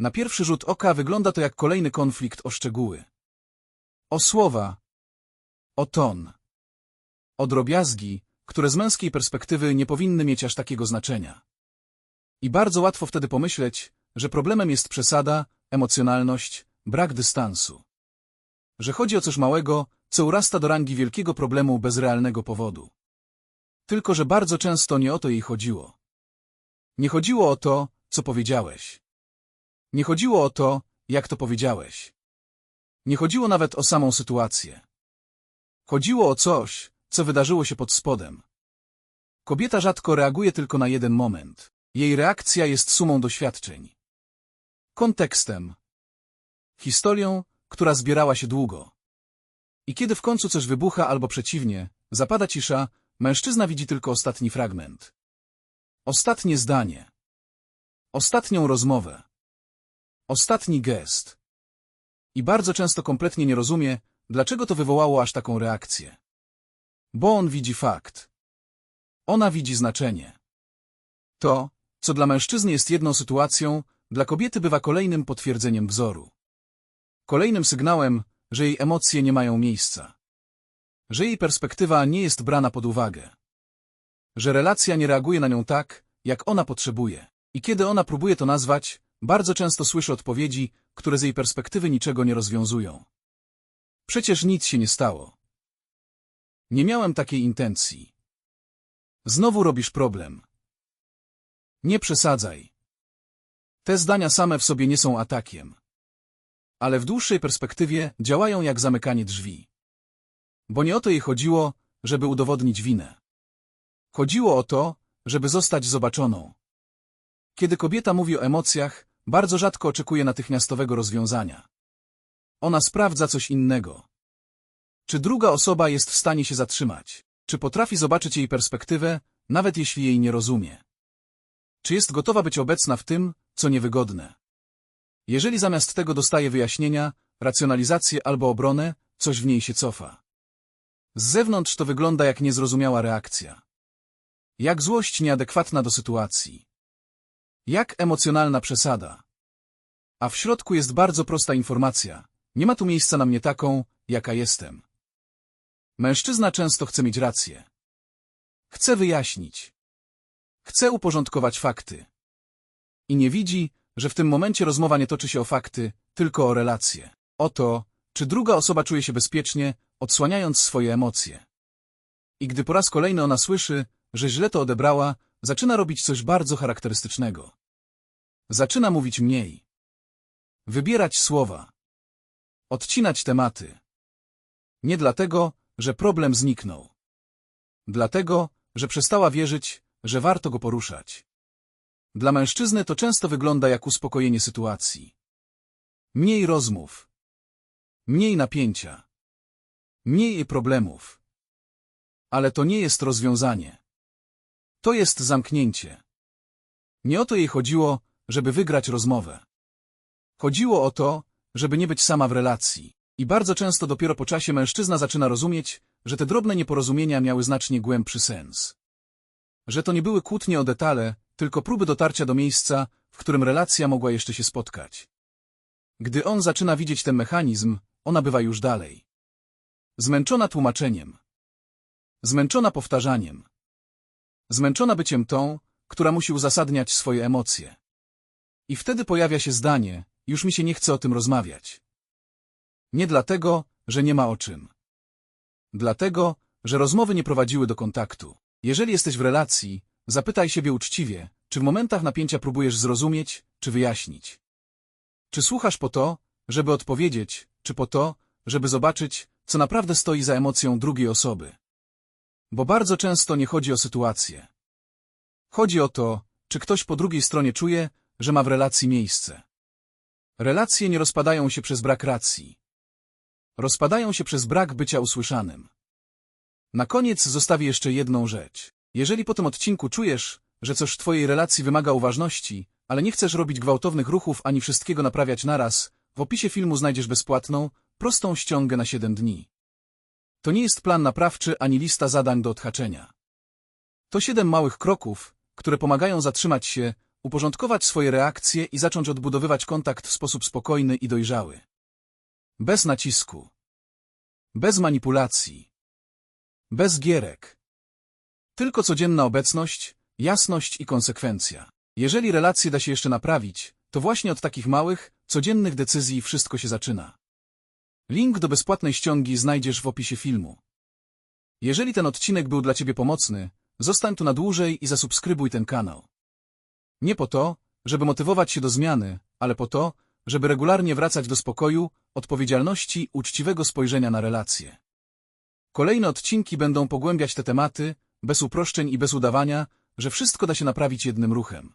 Na pierwszy rzut oka wygląda to jak kolejny konflikt o szczegóły. O słowa. O ton. O drobiazgi, które z męskiej perspektywy nie powinny mieć aż takiego znaczenia. I bardzo łatwo wtedy pomyśleć, że problemem jest przesada, emocjonalność, brak dystansu. Że chodzi o coś małego, co urasta do rangi wielkiego problemu bez realnego powodu. Tylko, że bardzo często nie o to jej chodziło. Nie chodziło o to, co powiedziałeś. Nie chodziło o to, jak to powiedziałeś. Nie chodziło nawet o samą sytuację. Chodziło o coś, co wydarzyło się pod spodem. Kobieta rzadko reaguje tylko na jeden moment. Jej reakcja jest sumą doświadczeń. Kontekstem. Historią, która zbierała się długo. I kiedy w końcu coś wybucha albo przeciwnie, zapada cisza, mężczyzna widzi tylko ostatni fragment. Ostatnie zdanie. Ostatnią rozmowę. Ostatni gest. I bardzo często kompletnie nie rozumie, dlaczego to wywołało aż taką reakcję. Bo on widzi fakt. Ona widzi znaczenie. To, co dla mężczyzny jest jedną sytuacją, dla kobiety bywa kolejnym potwierdzeniem wzoru. Kolejnym sygnałem, że jej emocje nie mają miejsca. Że jej perspektywa nie jest brana pod uwagę. Że relacja nie reaguje na nią tak, jak ona potrzebuje. I kiedy ona próbuje to nazwać, bardzo często słyszy odpowiedzi, które z jej perspektywy niczego nie rozwiązują. Przecież nic się nie stało. Nie miałem takiej intencji. Znowu robisz problem. Nie przesadzaj. Te zdania same w sobie nie są atakiem. Ale w dłuższej perspektywie działają jak zamykanie drzwi. Bo nie o to jej chodziło, żeby udowodnić winę. Chodziło o to, żeby zostać zobaczoną. Kiedy kobieta mówi o emocjach, bardzo rzadko oczekuje natychmiastowego rozwiązania. Ona sprawdza coś innego. Czy druga osoba jest w stanie się zatrzymać? Czy potrafi zobaczyć jej perspektywę, nawet jeśli jej nie rozumie? Czy jest gotowa być obecna w tym, co niewygodne? Jeżeli zamiast tego dostaje wyjaśnienia, racjonalizację albo obronę, coś w niej się cofa. Z zewnątrz to wygląda jak niezrozumiała reakcja. Jak złość nieadekwatna do sytuacji. Jak emocjonalna przesada. A w środku jest bardzo prosta informacja. Nie ma tu miejsca na mnie taką, jaka jestem. Mężczyzna często chce mieć rację. Chce wyjaśnić. Chce uporządkować fakty. I nie widzi, że w tym momencie rozmowa nie toczy się o fakty, tylko o relacje. O to, czy druga osoba czuje się bezpiecznie, odsłaniając swoje emocje. I gdy po raz kolejny ona słyszy, że źle to odebrała, zaczyna robić coś bardzo charakterystycznego. Zaczyna mówić mniej. Wybierać słowa. Odcinać tematy. Nie dlatego, że problem zniknął. Dlatego, że przestała wierzyć, że warto go poruszać. Dla mężczyzny to często wygląda jak uspokojenie sytuacji. Mniej rozmów. Mniej napięcia. Mniej problemów. Ale to nie jest rozwiązanie. To jest zamknięcie. Nie o to jej chodziło, żeby wygrać rozmowę. Chodziło o to, żeby nie być sama w relacji. I bardzo często dopiero po czasie mężczyzna zaczyna rozumieć, że te drobne nieporozumienia miały znacznie głębszy sens. Że to nie były kłótnie o detale, tylko próby dotarcia do miejsca, w którym relacja mogła jeszcze się spotkać. Gdy on zaczyna widzieć ten mechanizm, ona bywa już dalej. Zmęczona tłumaczeniem. Zmęczona powtarzaniem. Zmęczona byciem tą, która musi uzasadniać swoje emocje. I wtedy pojawia się zdanie, już mi się nie chce o tym rozmawiać. Nie dlatego, że nie ma o czym. Dlatego, że rozmowy nie prowadziły do kontaktu. Jeżeli jesteś w relacji, zapytaj siebie uczciwie, czy w momentach napięcia próbujesz zrozumieć, czy wyjaśnić. Czy słuchasz po to, żeby odpowiedzieć, czy po to, żeby zobaczyć, co naprawdę stoi za emocją drugiej osoby. Bo bardzo często nie chodzi o sytuację. Chodzi o to, czy ktoś po drugiej stronie czuje, że ma w relacji miejsce. Relacje nie rozpadają się przez brak racji. Rozpadają się przez brak bycia usłyszanym. Na koniec zostawię jeszcze jedną rzecz. Jeżeli po tym odcinku czujesz, że coś w twojej relacji wymaga uważności, ale nie chcesz robić gwałtownych ruchów ani wszystkiego naprawiać naraz, w opisie filmu znajdziesz bezpłatną, prostą ściągę na 7 dni. To nie jest plan naprawczy ani lista zadań do odhaczenia. To siedem małych kroków, które pomagają zatrzymać się, uporządkować swoje reakcje i zacząć odbudowywać kontakt w sposób spokojny i dojrzały. Bez nacisku. Bez manipulacji. Bez gierek. Tylko codzienna obecność, jasność i konsekwencja. Jeżeli relacje da się jeszcze naprawić, to właśnie od takich małych, codziennych decyzji wszystko się zaczyna. Link do bezpłatnej ściągi znajdziesz w opisie filmu. Jeżeli ten odcinek był dla Ciebie pomocny, zostań tu na dłużej i zasubskrybuj ten kanał. Nie po to, żeby motywować się do zmiany, ale po to, żeby regularnie wracać do spokoju, odpowiedzialności, uczciwego spojrzenia na relacje. Kolejne odcinki będą pogłębiać te tematy, bez uproszczeń i bez udawania, że wszystko da się naprawić jednym ruchem.